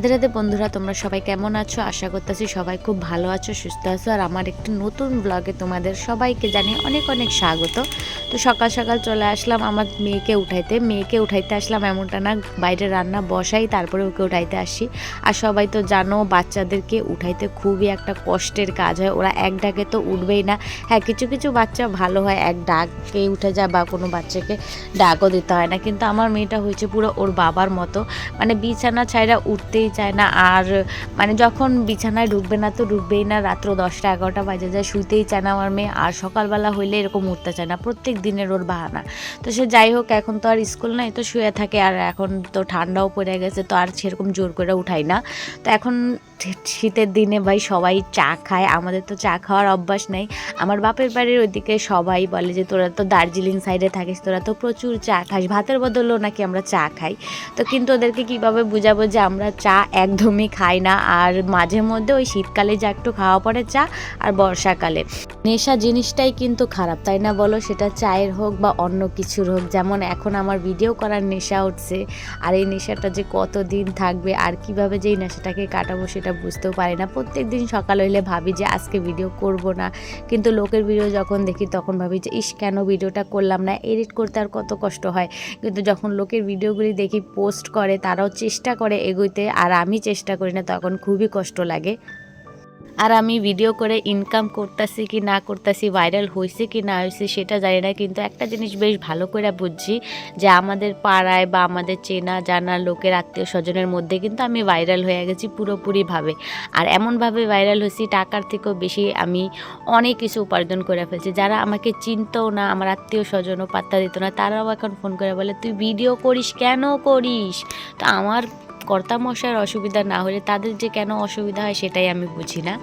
রাধে রাধে বন্ধুরা, তোমরা সবাই কেমন আছো? আশা করতেছি সবাই খুব ভালো আছো, সুস্থ আছো। আর আমার একটি নতুন ব্লগে তোমাদের সবাইকে জানিয়ে অনেক অনেক স্বাগত। তো সকাল সকাল চলে আসলাম আমার মেয়েকে উঠাইতে। মেয়েকে উঠাইতে আসলাম এমনটা না, বাইরে রান্না বসাই, তারপরে ওকে উঠাইতে আসি। আর সবাই তো জানো, বাচ্চাদেরকে উঠাইতে খুবই একটা কষ্টের কাজ হয়। ওরা এক ডাকে তো উঠবেই না। হ্যাঁ কিছু কিছু বাচ্চা ভালো হয়, এক ডাকে উঠে যায় বা কোনো বাচ্চাকে ডাকও দিতে হয় না। কিন্তু আমার মেয়েটা হয়েছে পুরো ওর বাবার মতো। মানে বিছানা ছাইরা উঠতেই চায় না। আর মানে যখন বিছানায় ঢুকবে না তো ঢুকবেই না, রাত্র দশটা এগারোটা বাজে যায়, শুইতেই চায় না আমার মেয়ে। আর সকালবেলা হইলে এরকম উঠতে চায় না, প্রত্যেক দিনের ওর বাহানা। তো সে যাই হোক, এখন তো আর স্কুল নাই, তো শুয়ে থাকে। আর এখন তো ঠান্ডাও পড়ে গেছে, তো আর সেরকম জোর করে উঠাই না। তো এখন শীতের দিনে ভাই সবাই চা খায়। আমাদের তো চা খাওয়ার অভ্যাস নেই। আমার বাপের বাড়ির ওইদিকে সবাই বলে যে, তোরা তো দার্জিলিং সাইডে থাকিস, তোরা তো প্রচুর চা খাস। ভাতের বদলেও নাকি আমরা চা খাই। তো কিন্তু ওদেরকে কীভাবে বুঝাবো যে, আমরা চা একদমই খাই না। আর মাঝে মধ্যে ওই শীতকালে যা একটু খাওয়া পড়ে চা আর বর্ষাকালে। নেশা জিনিসটাই কিন্তু খারাপ, তাই না বলো? সেটা চায়ের হোক বা অন্য কিছুর হোক, যেমন এখন আমার ভিডিও করার নেশা উঠছে আর এই নেশাটা যে কতদিন থাকবে, আর কীভাবে যে এই নেশাটাকে কাটাবো সেটা বুঝতেও পারি না। প্রত্যেক দিন সকাল হইলে ভাবি যে আজকে ভিডিও করব না। কিন্তু লোকের ভিডিও যখন দেখি তখন ভাবি যে, ইস, কেন ভিডিওটা করলাম না? এডিট করতে আর কত কষ্ট হয়? কিন্তু যখন লোকের ভিডিওগুলি দেখি পোস্ট করে, তারাও চেষ্টা করে এগোইতে। আর আমি চেষ্টা করি না, তখন খুবই কষ্ট লাগে। আর আমি ভিডিও করে ইনকাম করতেছি কি না করতেছি ভাইরাল হয়েছে কি না হয়েছে সেটা জানি না, কিন্তু একটা জিনিস বেশ ভালো করে বুঝছি যে আমাদের পাড়ায় বা আমাদের চেনা জানা লোকের আত্মীয় স্বজনের মধ্যে কিন্তু আমি ভাইরাল হয়ে গেছি পুরোপুরিভাবে। আর এমনভাবে ভাইরাল হয়েছি টাকার থেকেও বেশি আমি অনেক কিছু উপার্জন করে ফেলছি। যারা আমাকে চিনতও না, আমার আত্মীয় স্বজনও পাত্তা দিত না, তারাও এখন ফোন করে বলে, তুই ভিডিও করিস কেন করিস? তো আমার কর্তামশার অসুবিধা না হলে তাদের যে কেন অসুবিধা হয় সেটাই আমি বুঝি না।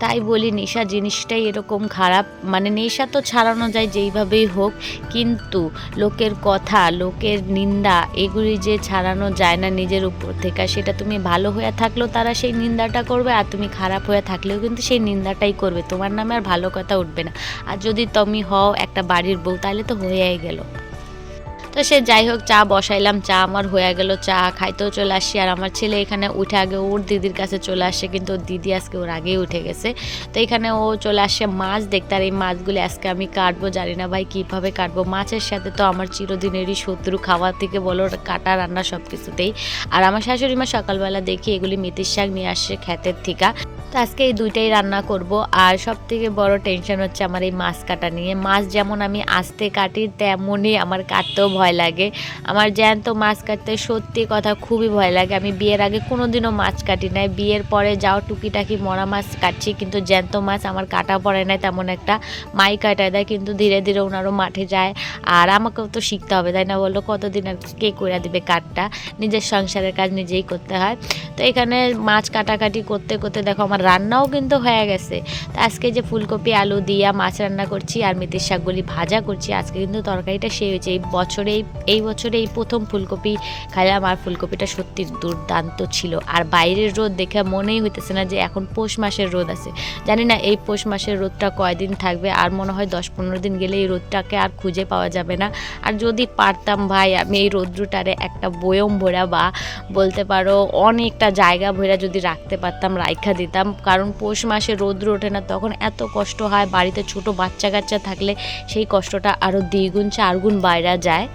তাই বলি, নেশা জিনিসটাই এরকম খারাপ। মানে নেশা তো ছাড়ানো যায় যেইভাবেই হোক, কিন্তু লোকের কথা, লোকের নিন্দা, এগুলি যে ছাড়ানো যায় না নিজের উপর থেকে। সেটা তুমি ভালো হয়ে থাকলেও তারা সেই নিন্দাটা করবে, আর তুমি খারাপ হয়ে থাকলেও কিন্তু সেই নিন্দাটাই করবে। তোমার নামে আর ভালো কথা উঠবে না। আর যদি তুমি হও একটা বাড়ির বউ, তাহলে তো হয়েই গেল। তো সে যাই হোক, চা বসাইলাম, চা আমার হয়ে গেল, চা খাইতেও চলে আসছি আর আমার ছেলে এখানে উঠে আগে ওর দিদির কাছে চলে আসছে কিন্তু ওর দিদি আজকে ওর আগেই উঠে গেছে। তো এখানে ও চলে আসছে মাছ দেখতে, আর এই মাছগুলি আজকে আমি কাটবো, জানি না ভাই কীভাবে কাটবো। মাছের সাথে তো আমার চিরদিনেরই শত্রু, খাওয়া থেকে বলো, কাটা, রান্না সব কিছুতেই আর আমার শাশুড়ি মা সকালবেলা দেখি এগুলি মেথির শাক নিয়ে আসছে ক্ষেতের থেকে। তো আজকে এই দুইটাই রান্না করব। আর সব থেকে বড় টেনশন হচ্ছে আমার এই মাছ কাটা নিয়ে। মাছ যেমন আমি আস্তে কাটি, তেমনই আমার কাটতেও ভয় লাগে। আমার জ্যান্ত মাছ কাটতে সত্যি কথা খুবই ভয় লাগে। আমি বিয়ের আগে কোনো দিনও মাছ কাটি নাই। বিয়ের পরে যাও টুকিটাকি মরা মাছ কাটছি, কিন্তু জ্যান্ত মাছ আমার কাটা পড়ে নাই, তেমন একটা মাই কাটায় দেয়, কিন্তু ধীরে ধীরে ওনারও মাঠে যায়। আর আমাকেও তো শিখতে হবে, তাই না বলল কতদিন আর কে করে দিবে কাঠটা? নিজের সংসারের কাজ নিজেই করতে হয়। তো এখানে মাছ কাটাকাটি করতে করতে দেখো আমার রান্নাও কিন্তু হয়ে গেছে। তো আজকে যে ফুলকপি, আলু দিয়া মাছ রান্না করছি আর মেথির শাকগুলি ভাজা করছি, আজকে কিন্তু তরকারিটা সে হয়েছে। এই বছরে এই এই বছরে এই প্রথম ফুলকপি খাইলাম আর ফুলকপিটা সত্যি দুর্দান্ত ছিল। আর বাইরের রোদ দেখে মনেই হইতেছে না যে এখন পৌষ মাসের রোদ আছে। জানি না এই পৌষ মাসের রোদটা কয়দিন থাকবে, আর মনে হয় দশ পনেরো দিন গেলে এই রোদটাকে আর খুঁজে পাওয়া যাবে না। আর যদি পারতাম ভাই, আমি এই রৌদ্রটারে একটা বয়ম ভরা বা বলতে পারো অনেকটা জায়গা ভরা যদি রাখতে পারতাম, রাইখা দিতাম। কারণ পৌষ মাসে রৌদ্র ওঠে না, তখন এত কষ্ট হয় বাড়িতে ছোট বাচ্চা কাচ্চা থাকলে সেই কষ্টটা আরও দ্বিগুণ চারগুণ বাইরা যায়।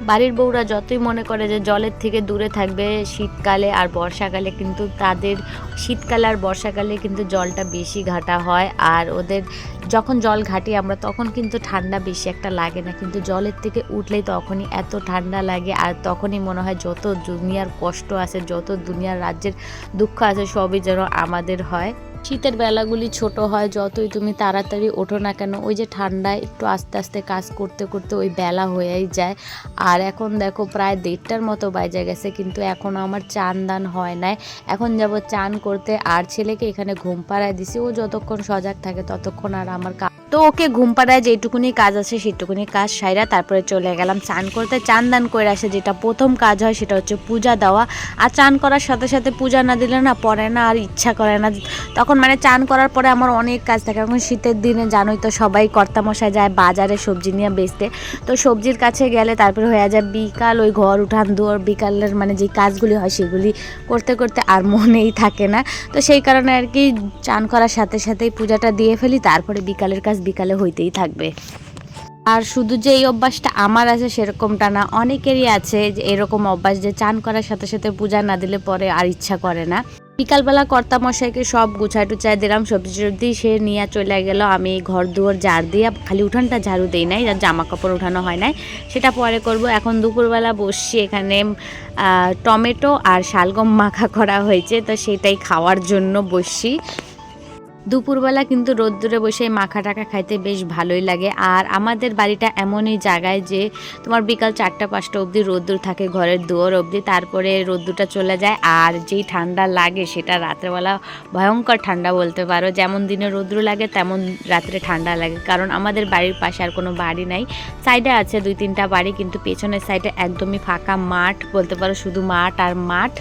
বাড়ির বউরা যতই মনে করে যে জলের থেকে দূরে থাকবে শীতকালে আর বর্ষাকালে, কিন্তু তাদের শীতকালে আর বর্ষাকালে কিন্তু জলটা বেশি ঘাটা হয়। আর ওদের যখন জল ঘাটি আমরা, তখন কিন্তু ঠান্ডা বেশি একটা লাগে না। কিন্তু জলের থেকে উঠলেই তখনই এত ঠান্ডা লাগে আর তখনই মনে হয় যত দুনিয়ার কষ্ট আছে, যত দুনিয়ার রাজ্যের দুঃখ আছে, সবই যেন আমাদের হয়। শীতের বেলাগুলি ছোট হয়, যতই তুমি তাড়াতাড়ি ওঠো না কেন, ওই যে ঠান্ডায় একটু আস্তে আস্তে কাজ করতে করতে ওই বেলা হয়েই যায়। আর এখন দেখো প্রায় দেড়টার মতো বাজে গেছে, কিন্তু এখনও আমার চান দান হয় নাই। এখন যাব চান করতে, আর ছেলেকে এখানে ঘুম পাড়ায় দিছি, ও যতক্ষণ সজাগ থাকে ততক্ষণ আর আমার তো ওকে ঘুম পাড়ায় যেটুকুনি কাজ আছে সেটুকুনি কাজ সাইরা তারপরে চলে গেলাম। চান করতে চান দান করে আসে, যেটা প্রথম কাজ হয় সেটা হচ্ছে পূজা দেওয়া। আর চান করার সাথে সাথে পূজা না দিলে না পরে না আর ইচ্ছা করে না। তখন মানে চান করার পরে আমার অনেক কাজ থাকে। এখন শীতের দিনে জানোই তো সবাই কর্তামশায় যায় বাজারে সবজি নিয়ে বেচতে। তো সবজির কাছে গেলে তারপরে হয়ে যায় বিকাল ওই ঘর উঠান দুয়ার বিকালের মানে যে কাজগুলি হয় সেগুলি করতে করতে আর মনেই থাকে না। তো সেই কারণে আর কি চান করার সাথে সাথেই পূজাটা দিয়ে ফেলি, তারপরে বিকালের কাজ বিকালে হইতেই থাকবে। আর শুধু যে এই অভ্যাসটা আমার আছে সেরকমটা না, অনেকেরই আছে যে এরকম অভ্যাস যে চান করার সাথে সাথে পূজা না দিলে পরে আর ইচ্ছা করে না। বিকালবেলা কর্তা মশাইকে সব গুছাই টুচাই দিলাম, সবজি টবজি সে নিয়ে চলে গেল। আমি ঘর দুয়ার ঝাড় দিয়ে খালি উঠানটা ঝাড়ু দেই নাই, আর জামা কাপড় উঠানো হয় নাই। সেটা পরে করব। এখন দুপুরবেলা বসছি এখানে টমেটো আর শালগম মাখা করা হয়েছে, তো সেটাই খাওয়ার জন্য বসছি। দুপুরবেলা কিন্তু রোদ্দুরে বসে মাখা টাকা খাইতে বেশ ভালোই লাগে। আর আমাদের বাড়িটা এমনই জায়গায় যে, তোমার বিকাল চারটা, পাঁচটা অবধি রোদ্দুর থাকে ঘরের দুয়ার অবধি, তারপরে রোদ্দুরটা চলে যায়। আর যেই ঠান্ডা লাগে সেটা রাত্রেবেলা ভয়ঙ্কর ঠান্ডা বলতে পারো। যেমন দিনে রোদ্রু লাগে, তেমন রাত্রে ঠান্ডা লাগে। কারণ আমাদের বাড়ির পাশে আর কোনো বাড়ি নাই। সাইডে আছে দুই তিনটা বাড়ি, কিন্তু পেছনের সাইডে একদমই ফাঁকা মাঠ বলতে পারো। শুধু মাঠ আর মাঠ।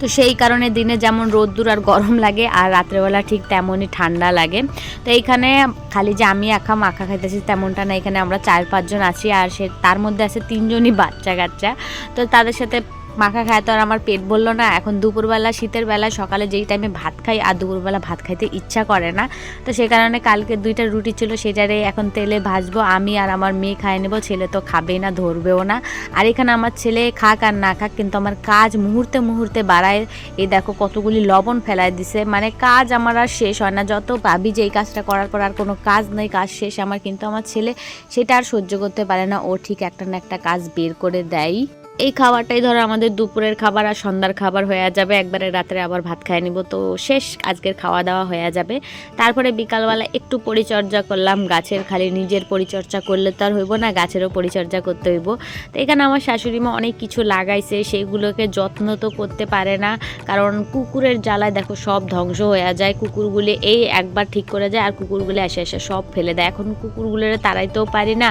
তো সেই কারণে দিনে যেমন রোদ্দুর আর গরম লাগে, আর রাত্রেবেলা ঠিক তেমনই ঠান্ডা লাগে। তো এইখানে খালি যে আমি একা মাখা খাইতেছি তেমনটা না, এখানে আমরা চার পাঁচজন আছি, আর সে, তার মধ্যে আছে তিনজনই বাচ্চা কাচ্চা তো তাদের সাথে মাখা খায় তো আর আমার পেট বলল না। এখন দুপুরবেলা, শীতের বেলা, সকালে যেই টাইমে ভাত খাই আর দুপুরবেলা ভাত খাইতে ইচ্ছা করে না। তো সে কারণে কালকে দুইটা রুটি ছিল, সেটারে এখন তেলে ভাজবো। আমি আর আমার মেয়ে খাই নেব, ছেলে তো খাবেই না, ধরবেও না। আর এখানে আমার ছেলে খাক আর না খাক, কিন্তু আমার কাজ মুহূর্তে মুহূর্তে বাড়ায়। এই দেখো কতগুলি লবণ ফেলায় দিছে। মানে কাজ আমার আর শেষ হয় না। যত ভাবি যে এই কাজটা করার পর আর কোনো কাজ নেই, কাজ শেষ। আমার কিন্তু আমার ছেলে সেটা আর সহ্য করতে পারে না। ও ঠিক একটা না একটা কাজ বের করে দেয়। এই খাবারটাই ধরো আমাদের দুপুরের খাবার আর সন্ধ্যার খাবার হয়ে যাবে। একবারে রাত্রে আবার ভাত খাই নিব। তো শেষ আজকের খাওয়া দাওয়া হয়ে যাবে। তারপরে বিকালবেলা একটু পরিচর্যা করলাম। গাছের খালি নিজের পরিচর্যা করলে তো আর হইব না, গাছেরও পরিচর্যা করতে হইব। তো এখানে আমার শাশুড়ি মা অনেক কিছু লাগাইছে। সেইগুলোকে যত্ন তো করতে পারে না। কারণ কুকুরের জ্বালায় দেখো সব ধ্বংস হয়ে যায়। কুকুরগুলি এই একবার ঠিক করে যায় আর কুকুরগুলি এসে এসে সব ফেলে দেয়। এখন কুকুরগুলোরে তাড়াইতেও পারি না।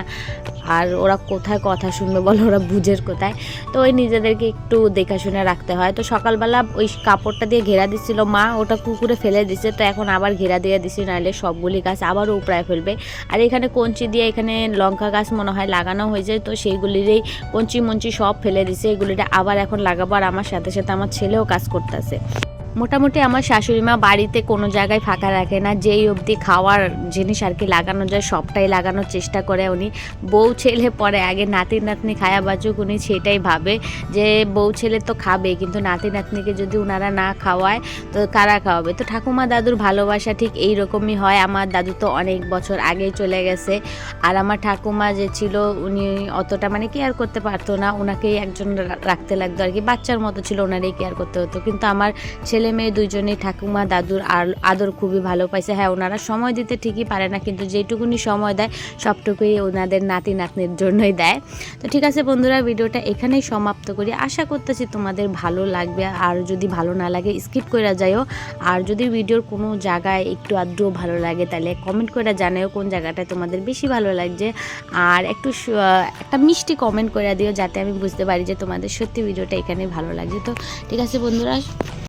আর ওরা কোথায় কথা শুনবে বলো? ওরা বুঝের কোথায়। তো ওই নিজেদেরকে একটু দেখাশুনে রাখতে হয়। তো সকালবেলা ওই কাপড়টা দিয়ে ঘেরা দিচ্ছিল মা, ওটা কুকুরে ফেলে দিচ্ছে তো এখন আবার ঘেরা দিয়ে দিছি, নাহলে সবগুলি গাছ আবারও উপড়ায় ফেলবে। আর এখানে কঞ্চি দিয়ে এখানে লঙ্কা গাছ মনে হয় লাগানো হয়েছে, তো সেইগুলিরই কঞ্চি মঞ্চি সব ফেলে দিছে, এগুলিটা আবার এখন লাগাবো। আর আমার সাথে সাথে আমার ছেলেও কাজ করতেছে। মোটামুটি আমার শাশুড়ি মা বাড়িতে কোনো জায়গায় ফাঁকা রাখে না। যেই অবধি খাওয়ার জিনিস আর কি লাগানো যায়, সবটাই লাগানোর চেষ্টা করে উনি। বউ ছেলে পরে আগে নাতি নাতনি খায়া বাচুক, উনি সেটাই ভাবে যে বউ ছেলে তো খাবে কিন্তু নাতি নাতনিকে যদি ওনারা না খাওয়ায়, তো কারা খাওয়াবে? তো ঠাকুমা দাদুর ভালোবাসা ঠিক এই রকমই হয়। আমার দাদু তো অনেক বছর আগেই চলে গেছে। আর আমার ঠাকুমা যে ছিল, উনি অতটা মানে কেয়ার করতে পারতো না। ওনাকেই একজন রাখতে লাগতো আর কি। বাচ্চার মতো ছিল ওনারই কেয়ার করতে হতো। কিন্তু আমার ছেলে মেয়ে দুইজনেই ঠাকুমা দাদুর আদর খুবই ভালো পাইছে। হ্যাঁ ওনারা সময় দিতে ঠিকই পারে না, কিন্তু যেটুকুনি সময় দেয়, সবটুকুই ওনাদের নাতি নাতনির জন্যই দেয়। তো ঠিক আছে বন্ধুরা, ভিডিওটা এখানেই সমাপ্ত করি। আশা করতেছি তোমাদের ভালো লাগবে, আর যদি ভালো না লাগে, স্কিপ করে যাইও। আর যদি ভিডিওর কোনো জায়গায় একটু আদ্র ভালো লাগে, তাহলে কমেন্ট করে জানাও কোন জায়গাটায় তোমাদের বেশি ভালো লাগছে। আর একটু একটা মিষ্টি কমেন্ট করে দিও, যাতে আমি বুঝতে পারি যে তোমাদের সত্যি ভিডিওটা এখানে ভালো লাগছে। তো ঠিক আছে বন্ধুরা।